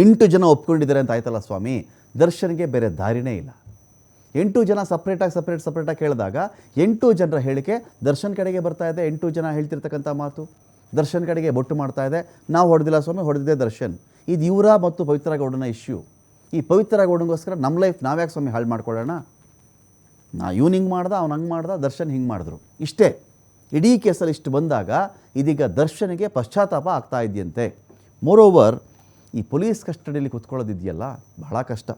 ಎಂಟು ಜನ ಒಪ್ಕೊಂಡಿದ್ದಾರೆ ಅಂತ ಆಯ್ತಲ್ಲ ಸ್ವಾಮಿ? ದರ್ಶನ್ಗೆ ಬೇರೆ ದಾರಿನೇ ಇಲ್ಲ. ಎಂಟು ಜನ ಸಪ್ರೇಟಾಗಿ ಸಪ್ರೇಟ್ ಸಪ್ರೇಟಾಗಿ ಕೇಳಿದಾಗ ಎಂಟು ಜನರ ಹೇಳಿಕೆ ದರ್ಶನ್ ಕಡೆಗೆ ಬರ್ತಾ ಇದೆ, ಎಂಟು ಜನ ಹೇಳ್ತಿರ್ತಕ್ಕಂಥ ಮಾತು. ದರ್ಶನ್ ಕಡೆಗೆ ಬೊಟ್ಟು ಮಾಡ್ತಾ ಇದೆ, ನಾವು ಹೊಡೆದಿಲ್ಲ ಸ್ವಾಮಿ ಹೊಡೆದಿದೆ ದರ್ಶನ್. ಇದು ಇವರ ಮತ್ತು ಪವಿತ್ರ ಗೌಡನ ಇಶ್ಯೂ ಈ ಪವಿತ್ರ ಗೌಡನಿಗೋಸ್ಕರ ನಮ್ಮ ಲೈಫ್ ನಾವ್ಯಾಕೆ ಸ್ವಾಮಿ ಹಾಳು ಮಾಡ್ಕೊಳ್ಳೋಣ? ನಾ ಇವ್ನು ಹಿಂಗೆ ಮಾಡ್ದ, ಅವ್ನು ಹಂಗೆ ಮಾಡ್ದ, ದರ್ಶನ್ ಹಿಂಗೆ ಮಾಡಿದ್ರು. ಇಷ್ಟೇ. ಇಡೀ ಕೇಸಲ್ಲಿ ಇಷ್ಟು ಬಂದಾಗ ಇದೀಗ ದರ್ಶನಿಗೆ ಪಶ್ಚಾತ್ತಾಪ ಆಗ್ತಾ ಇದೆಯಂತೆ. ಮೋರೋವರ್ ಈ ಪೊಲೀಸ್ ಕಸ್ಟಡಿಯಲ್ಲಿ ಕುತ್ಕೊಳ್ಳೋದಿದೆಯಲ್ಲ, ಬಹಳ ಕಷ್ಟ.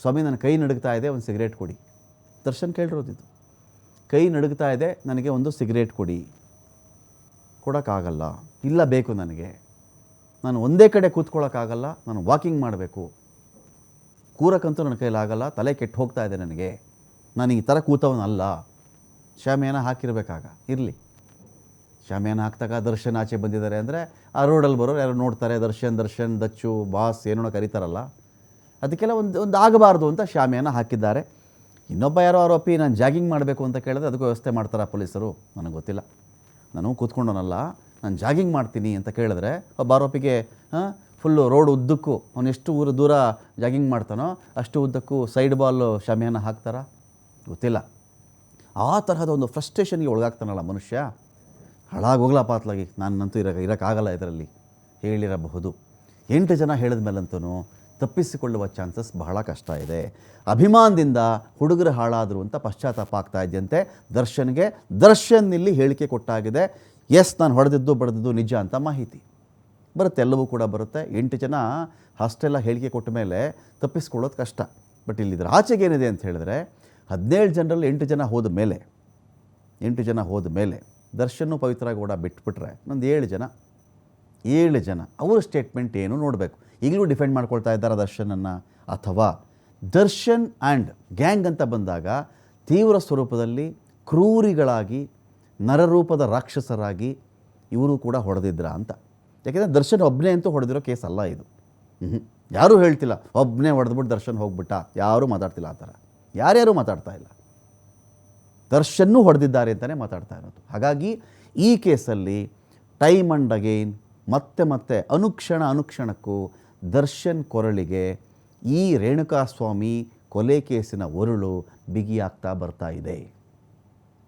ಸ್ವಾಮಿ, ನನ್ನ ಕೈ ನಡುಗ್ತಾ ಇದೆ, ಒಂದು ಸಿಗರೇಟ್ ಕೊಡಿ. ದರ್ಶನ್ ಕೇಳಿರೋದಿದ್ದು. ಕೈ ನಡುಗ್ತಾ ಇದೆ, ನನಗೆ ಒಂದು ಸಿಗರೇಟ್ ಕೊಡಿ. ಕೊಡೋಕ್ಕಾಗಲ್ಲ. ಇಲ್ಲ ಬೇಕು ನನಗೆ. ನಾನು ಒಂದೇ ಕಡೆ ಕೂತ್ಕೊಳ್ಳೋಕ್ಕಾಗಲ್ಲ, ನಾನು ವಾಕಿಂಗ್ ಮಾಡಬೇಕು. ಕೂರಕ್ಕಂತೂ ನನ್ನ ಕೈಲಾಗಲ್ಲ ತಲೆ ಕೆಟ್ಟು ಹೋಗ್ತಾ ಇದೆ ನನಗೆ. ನಾನು ಈ ಥರ ಕೂತವನಲ್ಲ. ಏನೋ ಹಾಕಿರಬೇಕಾಗ. ಇರಲಿ. ಶಾಮಿಯಾನ ಹಾಕ್ತಾಗ ದರ್ಶನ್ ಆಚೆ ಬಂದಿದ್ದಾರೆ ಅಂದರೆ ಆ ರೋಡಲ್ಲಿ ಬರೋರು ಯಾರು ನೋಡ್ತಾರೆ, ದರ್ಶನ್ ದರ್ಶನ್, ದಚ್ಚು ಬಾಸ್ ಏನೋ ಕರೀತಾರಲ್ಲ. ಅದಕ್ಕೆಲ್ಲ ಒಂದು ಒಂದು ಆಗಬಾರ್ದು ಅಂತ ಶಾಮಿಯಾನ ಹಾಕಿದ್ದಾರೆ. ಇನ್ನೊಬ್ಬ ಯಾರೋ ಆರೋಪಿ, ನಾನು ಜಾಗಿಂಗ್ ಮಾಡಬೇಕು ಅಂತ ಕೇಳಿದ್ರೆ ಅದಕ್ಕೂ ವ್ಯವಸ್ಥೆ ಮಾಡ್ತಾರಾ ಪೊಲೀಸರು? ನನಗೆ ಗೊತ್ತಿಲ್ಲ. ನಾನು ಕೂತ್ಕೊಂಡೋನಲ್ಲ, ನಾನು ಜಾಗಿಂಗ್ ಮಾಡ್ತೀನಿ ಅಂತ ಕೇಳಿದ್ರೆ ಒಬ್ಬ ಆರೋಪಿಗೆ ಫುಲ್ಲು ರೋಡ್ ಉದ್ದಕ್ಕೂ ಅವನು ಎಷ್ಟು ಊರು ದೂರ ಜಾಗಿಂಗ್ ಮಾಡ್ತಾನೋ ಅಷ್ಟು ಉದ್ದಕ್ಕೂ ಸೈಡ್ ಬಾಲು ಶಾಮಿಯಾನ ಹಾಕ್ತಾರಾ? ಗೊತ್ತಿಲ್ಲ. ಆ ತರಹದ ಒಂದು ಫ್ರಸ್ಟ್ರೇಷನ್ಗೆ ಒಳಗಾಗ್ತಾನಲ್ಲ ಮನುಷ್ಯ. ಹಾಳಾಗೋಗ್ಲಪ್ಪ ಪಾತ್ಲಾಗಿ ನಾನಂತೂ ಇರೋ ಇರೋಕ್ಕಾಗಲ್ಲ ಇದರಲ್ಲಿ. ಹೇಳಿರಬಹುದು. ಎಂಟು ಜನ ಹೇಳಿದ ಮೇಲಂತೂ ತಪ್ಪಿಸಿಕೊಳ್ಳುವ ಚಾನ್ಸಸ್ ಬಹಳ ಕಷ್ಟ ಇದೆ. ಅಭಿಮಾನದಿಂದ ಹುಡುಗರು ಹಾಳಾದರು ಅಂತ ಪಶ್ಚಾತ್ತಾಪ ಆಗ್ತಾ ಇದೆಯಂತೆ. ದರ್ಶನ್ಗೆ, ದರ್ಶನ್ ಇಲ್ಲಿ ಹೇಳಿಕೆ ಕೊಟ್ಟಾಗಿದೆ. ಎಸ್ ನಾನು ಹೊಡೆದಿದ್ದು, ಬಡ್ದಿದ್ದು ನಿಜ ಅಂತ ಮಾಹಿತಿ. ಬರುತ್ತೆ, ಎಲ್ಲವೂ ಕೂಡ ಬರುತ್ತೆ. ಎಂಟು ಜನ ಅಷ್ಟೆಲ್ಲ ಹೇಳಿಕೆ ಕೊಟ್ಟ ಮೇಲೆ ತಪ್ಪಿಸ್ಕೊಳ್ಳೋದು ಕಷ್ಟ. ಬಟ್ ಇಲ್ಲಿದ್ರ ಆಚೆಗೆ ಆಚೆಗೇನಿದೆ ಅಂತ ಹೇಳಿದ್ರೆ, ಹದಿನೇಳು ಜನರಲ್ಲಿ ಎಂಟು ಜನ ಹೋದ ಮೇಲೆ, ಎಂಟು ಜನ ಹೋದ ಮೇಲೆ ದರ್ಶನ್ ಪವಿತ್ರ ಗೌಡ ಬಿಟ್ಬಿಟ್ರೆ ನಂದು ಏಳು ಜನ ಏಳು ಜನ, ಅವರ ಸ್ಟೇಟ್ಮೆಂಟ್ ಏನು ನೋಡಬೇಕು. ಈಗಲೂ ಡಿಫೆಂಡ್ ಮಾಡ್ಕೊಳ್ತಾ ಇದ್ದಾರೆ ದರ್ಶನನ್ನು? ಅಥವಾ ದರ್ಶನ್ ಆ್ಯಂಡ್ ಗ್ಯಾಂಗ್ ಅಂತ ಬಂದಾಗ ತೀವ್ರ ಸ್ವರೂಪದಲ್ಲಿ ಕ್ರೂರಿಗಳಾಗಿ, ನರರೂಪದ ರಾಕ್ಷಸರಾಗಿ ಇವರು ಕೂಡ ಹೊಡೆದಿದ್ರ ಅಂತ. ಯಾಕೆಂದರೆ ದರ್ಶನ್ ಒಬ್ಬನೇ ಅಂತೂ ಹೊಡೆದಿರೋ ಕೇಸ್ ಅಲ್ಲ ಇದು. ಹ್ಞೂ ಯಾರೂ ಹೇಳ್ತಿಲ್ಲ ಒಬ್ಬನೇ ಹೊಡೆದ್ಬಿಟ್ಟು ದರ್ಶನ್ ಹೋಗ್ಬಿಟ್ಟ. ಯಾರೂ ಮಾತಾಡ್ತಿಲ್ಲ ಆ ಥರ. ಯಾರ್ಯಾರೂ ಮಾತಾಡ್ತಾ ಇಲ್ಲ. ದರ್ಶನ್ನೂ ಹೊಡೆದಿದ್ದಾರೆ ಅಂತಲೇ ಮಾತಾಡ್ತಾ ಇರೋದು. ಹಾಗಾಗಿ ಈ ಕೇಸಲ್ಲಿ ಟೈಮ್ ಅಂಡ್ ಅಗೈನ್ ಮತ್ತೆ ಮತ್ತೆ ಅನುಕ್ಷಣ ಅನುಕ್ಷಣಕ್ಕೂ ದರ್ಶನ್ ಕೊರಳಿಗೆ ಈ ರೇಣುಕಾಸ್ವಾಮಿ ಕೊಲೆ ಕೇಸಿನ ಒರುಳು ಬಿಗಿಯಾಗ್ತಾ ಬರ್ತಾ ಇದೆ.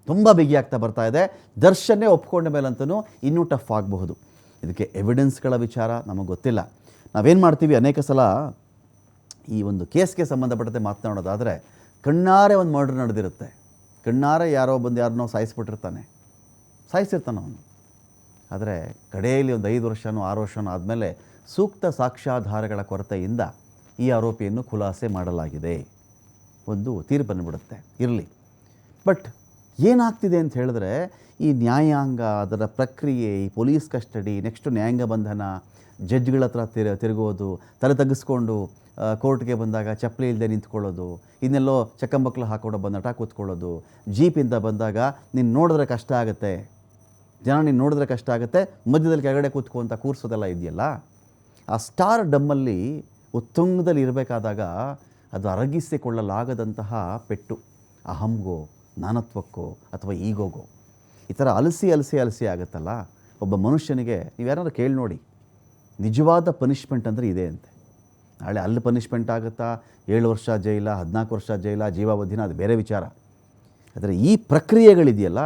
ತುಂಬ ಬಿಗಿಯಾಗ್ತಾ ಬರ್ತಾ ಇದೆ. ದರ್ಶನ್ನೇ ಒಪ್ಕೊಂಡ ಮೇಲಂತೂ ಇನ್ನೂ ಟಫ್ ಆಗಬಹುದು. ಇದಕ್ಕೆ ಎವಿಡೆನ್ಸ್ಗಳ ವಿಚಾರ ನಮಗೆ ಗೊತ್ತಿಲ್ಲ. ನಾವೇನು ಮಾಡ್ತೀವಿ ಅನೇಕ ಸಲ ಈ ಒಂದು ಕೇಸ್ಗೆ ಸಂಬಂಧಪಟ್ಟಂತೆ ಮಾತನಾಡೋದಾದರೆ ಕಣ್ಣಾರೆ ಒಂದು ಮರ್ಡರ್ ನಡೆದಿರುತ್ತೆ. ಕಣ್ಣಾರೆ ಯಾರೋ ಬಂದು ಯಾರನ್ನೋ ಸಾಯಿಸ್ಬಿಟ್ಟಿರ್ತಾನೆ. ಸಾಯಿಸಿರ್ತಾನೆ ಅವನು. ಆದರೆ ಕಡೆಯಲ್ಲಿ ಒಂದು ಐದು ವರ್ಷನೋ ಆರು ವರ್ಷನೋ ಆದಮೇಲೆ ಸೂಕ್ತ ಸಾಕ್ಷ್ಯಾಧಾರಗಳ ಕೊರತೆಯಿಂದ ಈ ಆರೋಪಿಯನ್ನು ಖುಲಾಸೆ ಮಾಡಲಾಗಿದೆ. ಒಂದು ತೀರ್ಪು ಬಂದುಬಿಡುತ್ತೆ. ಇರಲಿ. ಬಟ್ ಏನಾಗ್ತಿದೆ ಅಂತ ಹೇಳಿದ್ರೆ ಈ ನ್ಯಾಯಾಂಗ ಅದರ ಪ್ರಕ್ರಿಯೆ, ಈ ಪೊಲೀಸ್ ಕಸ್ಟಡಿ, ನೆಕ್ಸ್ಟು ನ್ಯಾಯಾಂಗ ಬಂಧನ ಜಡ್ಜ್ಗಳ ಹತ್ರ ತಿರು, ತಿರುಗೋದು, ತಲೆ ತಗ್ಗಿಸ್ಕೊಂಡು ಕೋರ್ಟ್ಗೆ ಬಂದಾಗ ಚಪ್ಪಲಿ ಇಲ್ಲದೆ ನಿಂತ್ಕೊಳ್ಳೋದು, ಇನ್ನೆಲ್ಲೋ ಚಕ್ಕಂಬಕ್ಲು ಹಾಕೊಂಡು ಬಂದು ನಟ ಕೂತ್ಕೊಳ್ಳೋದು, ಜೀಪಿಂದ ಬಂದಾಗ ನೀನು ನೋಡಿದ್ರೆ ಕಷ್ಟ ಆಗುತ್ತೆ, ಜನ ನೀನು ನೋಡಿದ್ರೆ ಕಷ್ಟ ಆಗುತ್ತೆ, ಮಧ್ಯದಲ್ಲಿ ಕೆಳಗಡೆ ಕೂತ್ಕೊಂತ ಕೂರಿಸೋದೆಲ್ಲ ಇದೆಯಲ್ಲ? ಆ ಸ್ಟಾರ್ ಡಮ್ಮಲ್ಲಿ ಉತ್ತುಂಗದಲ್ಲಿ ಇರಬೇಕಾದಾಗ ಅದು ಅರಗಿಸಿಕೊಳ್ಳಲಾಗದಂತಹ ಪೆಟ್ಟು, ಅಹಂಗೋ, ನಾನತ್ವಕ್ಕೋ ಅಥವಾ ಈಗೋಗೋ. ಈ ಥರ ಅಲಸಿ ಅಲಸಿ ಅಲಸಿ ಆಗುತ್ತಲ್ಲ? ಒಬ್ಬ ಮನುಷ್ಯನಿಗೆ ನೀವು ಯಾರಾದ್ರೂ ಕೇಳಿ ನೋಡಿ. ನಿಜವಾದ ಪನಿಷ್ಮೆಂಟ್ ಅಂದರೆ ಇದೆ ಅಂತೆ. ನಾಳೆ ಅಲ್ಲಿ ಪನಿಷ್ಮೆಂಟ್ ಆಗುತ್ತಾ? ಏಳು ವರ್ಷ ಜೈಲ, ಹದಿನಾಲ್ಕು ವರ್ಷ ಜೈಲ, ಜೀವಾವಧಿನ, ಅದು ಬೇರೆ ವಿಚಾರ. ಆದರೆ ಈ ಪ್ರಕ್ರಿಯೆಗಳಿದೆಯಲ್ಲ,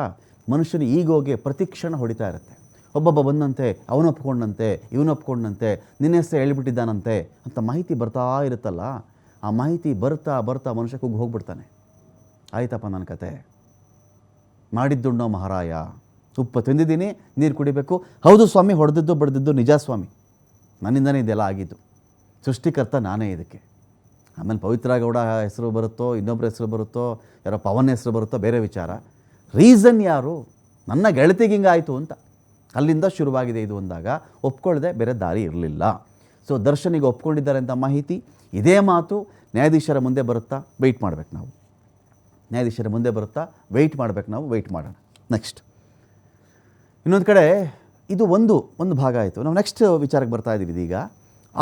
ಮನುಷ್ಯನ ಈಗೋಗೆ ಪ್ರತಿಕ್ಷಣ ಹೊಡಿತಾ ಇರುತ್ತೆ. ಒಬ್ಬೊಬ್ಬ ಬಂದಂತೆ ಅವನೊಪ್ಕೊಂಡಂತೆ ಇವನೊಪ್ಕೊಂಡಂತೆ ನಿನ್ನ ಹೆಸರು ಹೇಳ್ಬಿಟ್ಟಿದ್ದಾನಂತೆ ಅಂತ ಮಾಹಿತಿ ಬರ್ತಾ ಇರುತ್ತಲ್ಲ, ಆ ಮಾಹಿತಿ ಬರ್ತಾ ಬರ್ತಾ ಮನುಷ್ಯ ಕುಗ್ಗಿ ಹೋಗ್ಬಿಡ್ತಾನೆ. ಆಯ್ತಪ್ಪ ನನ್ನ ಕತೆ. ಮಾಡಿದ್ದುಣ್ಣೋ ಮಹಾರಾಯ. ಉಪ್ಪು ತಿಂದಿದ್ದೀನಿ, ನೀರು ಕುಡಿಬೇಕು. ಹೌದು ಸ್ವಾಮಿ, ಹೊಡೆದಿದ್ದು, ಬಡ್ದಿದ್ದು ನಿಜ ಸ್ವಾಮಿ. ನನ್ನಿಂದನೇ ಇದೆಲ್ಲ ಆಗಿದ್ದು. ಸೃಷ್ಟಿಕರ್ತ ನಾನೇ ಇದಕ್ಕೆ. ಆಮೇಲೆ ಪವಿತ್ರ ಗೌಡ ಹೆಸರು ಬರುತ್ತೋ ಇನ್ನೊಬ್ಬರ ಹೆಸರು ಬರುತ್ತೋ, ಯಾರೋ ಪವನ್ ಹೆಸರು ಬರುತ್ತೋ, ಬೇರೆ ವಿಚಾರ. ರೀಸನ್ ಯಾರು? ನನ್ನ ಗೆಳತಿಗೆ ಹಿಂಗಾಯಿತು ಅಂತ. ಅಲ್ಲಿಂದ ಶುರುವಾಗಿದೆ ಇದು ಅಂದಾಗ ಒಪ್ಕೊಳ್ಳದೆ ಬೇರೆ ದಾರಿ ಇರಲಿಲ್ಲ. ಸೊ ದರ್ಶನಿಗೆ ಒಪ್ಕೊಂಡಿದ್ದಾರೆ ಅಂತ ಮಾಹಿತಿ. ಇದೇ ಮಾತು ನ್ಯಾಯಾಧೀಶರ ಮುಂದೆ ಬರುತ್ತಾ? ವೆಯ್ಟ್ ಮಾಡ್ಬೇಕು ನಾವು. ನ್ಯಾಯಾಧೀಶರ ಮುಂದೆ ಬರುತ್ತಾ? ವೆಯ್ಟ್ ಮಾಡ್ಬೇಕು ನಾವು ವೆಯ್ಟ್ ಮಾಡೋಣ. ನೆಕ್ಸ್ಟ್ ಇನ್ನೊಂದು ಕಡೆ ಇದು ಒಂದು ಒಂದು ಭಾಗ ಆಯಿತು. ನಾವು ನೆಕ್ಸ್ಟ್ ವಿಚಾರಕ್ಕೆ ಬರ್ತಾ ಇದ್ದೀವಿ ಇದೀಗ.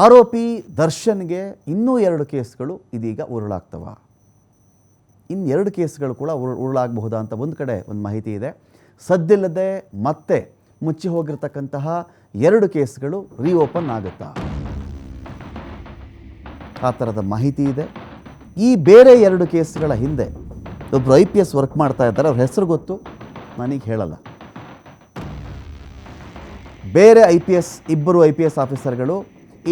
ಆರೋಪಿ ದರ್ಶನ್ಗೆ ಇನ್ನೂ ಎರಡು ಕೇಸ್ಗಳು ಇದೀಗ ಉರುಳಾಗ್ತವ. ಎರಡು ಕೇಸ್ಗಳು ಕೂಡ ಉರು, ಉರುಳಾಗಬಹುದಾ ಅಂತ ಒಂದು ಕಡೆ ಒಂದು ಮಾಹಿತಿ ಇದೆ. ಸದ್ದಿಲ್ಲದೆ ಮತ್ತೆ ಮುಚ್ಚಿ ಹೋಗಿರ್ತಕ್ಕಂತಹ ಎರಡು ಕೇಸ್ಗಳು ರೀಓಪನ್ ಆಗುತ್ತಾ? ಆ ಥರದ ಮಾಹಿತಿ ಇದೆ. ಈ ಬೇರೆ ಎರಡು ಕೇಸ್ಗಳ ಹಿಂದೆ ಒಬ್ಬರು ಐ ಪಿ ಎಸ್ ವರ್ಕ್ ಮಾಡ್ತಾ ಇದ್ದಾರೆ. ಅವ್ರ ಹೆಸರು ಗೊತ್ತು? ನನಗೆ ಹೇಳಲ್ಲ. ಬೇರೆ ಐ ಪಿ ಎಸ್, ಇಬ್ಬರು ಐ ಪಿ ಎಸ್ ಆಫೀಸರ್ಗಳು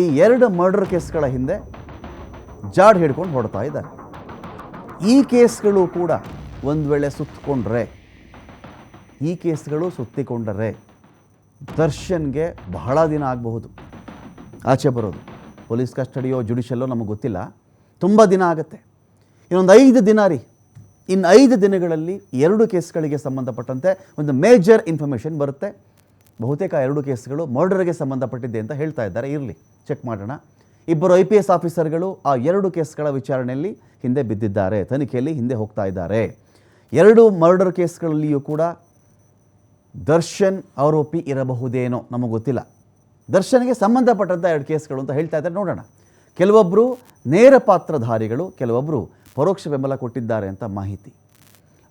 ಈ ಎರಡು ಮರ್ಡರ್ ಕೇಸ್ಗಳ ಹಿಂದೆ ಜಾಡ್ ಹಿಡ್ಕೊಂಡು ಹೊಡ್ತಾ ಇದ್ದಾರೆ. ಈ ಕೇಸ್ಗಳು ಕೂಡ ಒಂದು ವೇಳೆ ಸುತ್ತಕೊಂಡ್ರೆ ಈ ಕೇಸ್ಗಳು ಸುತ್ತಿಕೊಂಡರೆ ದರ್ಶನ್ಗೆ ಬಹಳ ದಿನ ಆಗಬಹುದು. ಆಚೆ ಬರೋದು. ಪೊಲೀಸ್ ಕಸ್ಟಡಿಯೋ ಜುಡಿಷಿಯಲ್ಲೋ ನಮಗೆ ಗೊತ್ತಿಲ್ಲ. ತುಂಬ ದಿನ ಆಗುತ್ತೆ. ಇನ್ನೊಂದು ಐದು ದಿನ ರೀ. ಇನ್ನು ಐದು ದಿನಗಳಲ್ಲಿ ಎರಡು ಕೇಸ್ಗಳಿಗೆ ಸಂಬಂಧಪಟ್ಟಂತೆ ಒಂದು ಮೇಜರ್ ಇನ್ಫಾರ್ಮೇಷನ್ ಬರುತ್ತೆ. ಬಹುತೇಕ ಎರಡು ಕೇಸ್ಗಳು ಮರ್ಡರ್ಗೆ ಸಂಬಂಧಪಟ್ಟಿದೆ ಅಂತ ಹೇಳ್ತಾ ಇದ್ದಾರೆ. ಇರಲಿ, ಚೆಕ್ ಮಾಡೋಣ. ಇಬ್ಬರು ಐ ಪಿ ಎಸ್ ಆಫೀಸರ್ಗಳು ಆ ಎರಡು ಕೇಸ್ಗಳ ವಿಚಾರಣೆಯಲ್ಲಿ ಹಿಂದೆ ಬಿದ್ದಿದ್ದಾರೆ. ತನಿಖೆಯಲ್ಲಿ ಹಿಂದೆ ಹೋಗ್ತಾ ಇದ್ದಾರೆ. ಎರಡು ಮರ್ಡರ್ ಕೇಸ್ಗಳಲ್ಲಿಯೂ ಕೂಡ ದರ್ಶನ್ ಆರೋಪಿ ಇರಬಹುದೇನೋ ನಮಗೆ ಗೊತ್ತಿಲ್ಲ. ದರ್ಶನ್ಗೆ ಸಂಬಂಧಪಟ್ಟಂಥ ಎರಡು ಕೇಸ್ಗಳು ಅಂತ ಹೇಳ್ತಾ ಇದ್ದಾರೆ. ನೋಡೋಣ. ಕೆಲವೊಬ್ಬರು ನೇರ ಪಾತ್ರಧಾರಿಗಳು ಕೆಲವೊಬ್ಬರು ಪರೋಕ್ಷ ಬೆಂಬಲ ಕೊಟ್ಟಿದ್ದಾರೆ ಅಂತ ಮಾಹಿತಿ.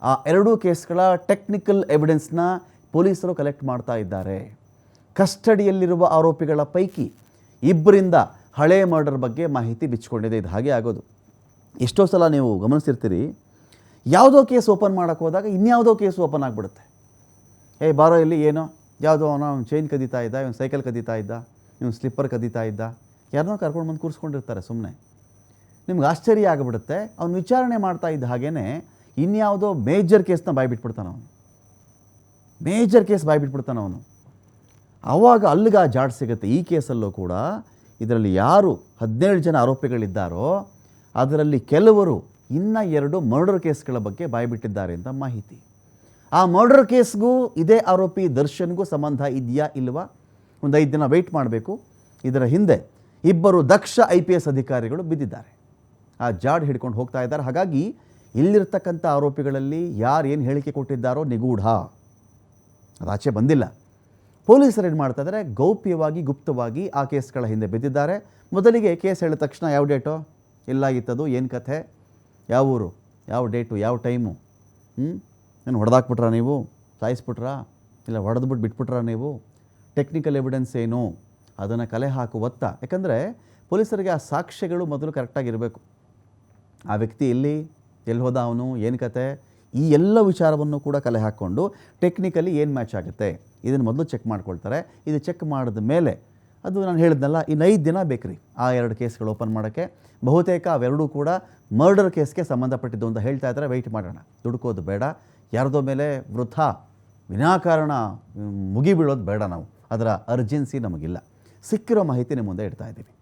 ಆ ಎರಡೂ ಕೇಸ್ಗಳ ಟೆಕ್ನಿಕಲ್ ಎವಿಡೆನ್ಸ್ನ ಪೊಲೀಸರು ಕಲೆಕ್ಟ್ ಮಾಡ್ತಾ ಇದ್ದಾರೆ. ಕಸ್ಟಡಿಯಲ್ಲಿರುವ ಆರೋಪಿಗಳ ಪೈಕಿ ಇಬ್ಬರಿಂದ ಹಳೆ ಮರ್ಡರ್ ಬಗ್ಗೆ ಮಾಹಿತಿ ಬಿಚ್ಚಿಕೊಂಡಿದೆ. ಇದು ಹಾಗೆ ಆಗೋದು. ಎಷ್ಟೋ ಸಲ ನೀವು ಗಮನಿಸಿರ್ತೀರಿ, ಯಾವುದೋ ಕೇಸ್ ಓಪನ್ ಮಾಡೋಕ್ಕೆ ಹೋದಾಗ ಇನ್ಯಾವುದೋ ಕೇಸ್ ಓಪನ್ ಆಗಿಬಿಡುತ್ತೆ. ಏಯ್, ಬಾರೋ, ಇಲ್ಲಿ ಏನೋ, ಯಾವುದೋ ಅವನ ಚೈನ್ ಕದೀತಾ ಇದ್ದ, ಇವನು ಸೈಕಲ್ ಕದೀತಾ ಇದ್ದ, ಇವನು ಸ್ಲಿಪ್ಪರ್ ಕದೀತಾ ಇದ್ದ ಯಾರನ್ನೋ ಕರ್ಕೊಂಡು ಬಂದು ಕೂರಿಸ್ಕೊಂಡಿರ್ತಾರೆ ಸುಮ್ಮನೆ ನಿಮ್ಗೆ ಆಶ್ಚರ್ಯ ಆಗಿಬಿಡುತ್ತೆ, ಅವ್ನು ವಿಚಾರಣೆ ಮಾಡ್ತಾ ಇದ್ದ ಹಾಗೇ ಇನ್ಯಾವುದೋ ಮೇಜರ್ ಕೇಸ್ನ ಬಾಯ್ಬಿಟ್ಬಿಡ್ತಾನೆ ಅವನು. ಮೇಜರ್ ಕೇಸ್ ಬಾಯ್ಬಿಟ್ಬಿಡ್ತಾನೆ ಅವನು. ಆವಾಗ ಅಲ್ಲಿಗೆ ಆ ಜಾಡ್ ಸಿಗುತ್ತೆ. ಈ ಕೇಸಲ್ಲೂ ಕೂಡ ಇದರಲ್ಲಿ ಯಾರು ಹದಿನೇಳು ಜನ ಆರೋಪಿಗಳಿದ್ದಾರೋ ಅದರಲ್ಲಿ ಕೆಲವರು ಇನ್ನ ಎರಡು ಮರ್ಡರ್ ಕೇಸ್ಗಳ ಬಗ್ಗೆ ಬಾಯ್ಬಿಟ್ಟಿದ್ದಾರೆ ಅಂತ ಮಾಹಿತಿ. ಆ ಮರ್ಡರ್ ಕೇಸ್ಗೂ ಇದೇ ಆರೋಪಿ ದರ್ಶನ್ಗೂ ಸಂಬಂಧ ಇದೆಯಾ ಇಲ್ವಾ? ಒಂದು ಐದು ದಿನ ವೆಯ್ಟ್ ಮಾಡಬೇಕು. ಇದರ ಹಿಂದೆ ಇಬ್ಬರು ದಕ್ಷ ಐ ಪಿ ಎಸ್ ಅಧಿಕಾರಿಗಳು ಬಿದ್ದಿದ್ದಾರೆ. ಆ ಜಾಡ್ ಹಿಡ್ಕೊಂಡು ಹೋಗ್ತಾ ಇದ್ದಾರೆ. ಹಾಗಾಗಿ ಇಲ್ಲಿರ್ತಕ್ಕಂಥ ಆರೋಪಿಗಳಲ್ಲಿ ಯಾರು ಏನು ಹೇಳಿಕೆ ಕೊಟ್ಟಿದ್ದಾರೋ ನಿಗೂಢ. ಅದು ಆಚೆ ಬಂದಿಲ್ಲ. ಪೊಲೀಸರು ಏನು ಮಾಡ್ತಾ ಇದ್ದಾರೆ ಗೌಪ್ಯವಾಗಿ, ಗುಪ್ತವಾಗಿ ಆ ಕೇಸ್ಗಳ ಹಿಂದೆ ಬಿದ್ದಿದ್ದಾರೆ. ಮೊದಲಿಗೆ ಕೇಸ್ ಹೇಳಿದ ತಕ್ಷಣ ಯಾವ ಡೇಟು? ಎಲ್ಲಾಗಿತ್ತದು ಏನು ಕಥೆ? ಯಾವ ಊರು? ಯಾವ ಡೇಟು? ಯಾವ ಟೈಮು? ಹ್ಞೂ ಏನು ಹೊಡೆದಾಕ್ಬಿಟ್ರಾ ನೀವು? ಸಾಯಿಸ್ಬಿಟ್ರಾ? ಇಲ್ಲ ಹೊಡೆದ್ಬಿಟ್ಟು ಬಿಟ್ಬಿಟ್ರ ನೀವು? ಟೆಕ್ನಿಕಲ್ ಎವಿಡೆನ್ಸ್ ಏನು? ಅದನ್ನು ಕಲೆ ಹಾಕುವತ್ತ ಯಾಕಂದರೆ ಪೊಲೀಸರಿಗೆ ಆ ಸಾಕ್ಷ್ಯಗಳು ಮೊದಲು ಕರೆಕ್ಟಾಗಿರಬೇಕು ಆ ವ್ಯಕ್ತಿ ಎಲ್ಲಿ? ಎಲ್ಲಿ ಹೋದ ಅವನು? ಏನು ಕತೆ ಈ ಎಲ್ಲ ವಿಚಾರವನ್ನು ಕೂಡ ಕಲೆ ಹಾಕ್ಕೊಂಡು ಟೆಕ್ನಿಕಲಿ ಏನು ಮ್ಯಾಚ್ ಆಗುತ್ತೆ? ಇದನ್ನು ಮೊದಲು ಚೆಕ್ ಮಾಡ್ಕೊಳ್ತಾರೆ. ಇದು ಚೆಕ್ ಮಾಡಿದ ಮೇಲೆ ಅದು ನಾನು ಹೇಳಿದ್ನಲ್ಲ ಇನ್ನು ಐದು ದಿನ ಬೇಕ್ರಿ ಆ ಎರಡು ಕೇಸ್ಗಳು ಓಪನ್ ಮಾಡೋಕ್ಕೆ. ಬಹುತೇಕ ಅವೆರಡೂ ಕೂಡ ಮರ್ಡರ್ ಕೇಸ್ಗೆ ಸಂಬಂಧಪಟ್ಟಿದ್ದು ಅಂತ ಹೇಳ್ತಾ ಇದ್ದಾರೆ ವೆಯ್ಟ್ ಮಾಡೋಣ. ದುಡುಕೋದು ಬೇಡ. ಯಾರದೋ ಮೇಲೆ ವೃಥ, ವಿನಾಕಾರಣ, ಮುಗಿಬೀಳೋದು ಮುಗಿ ಬೇಡ ನಾವು. ಅದರ ಅರ್ಜೆನ್ಸಿ ನಮಗಿಲ್ಲ. ಸಿಕ್ಕಿರೋ ಮಾಹಿತಿ ನಿಮ್ಮ ಮುಂದೆ ಇಡ್ತಾ ಇದ್ದೀವಿ.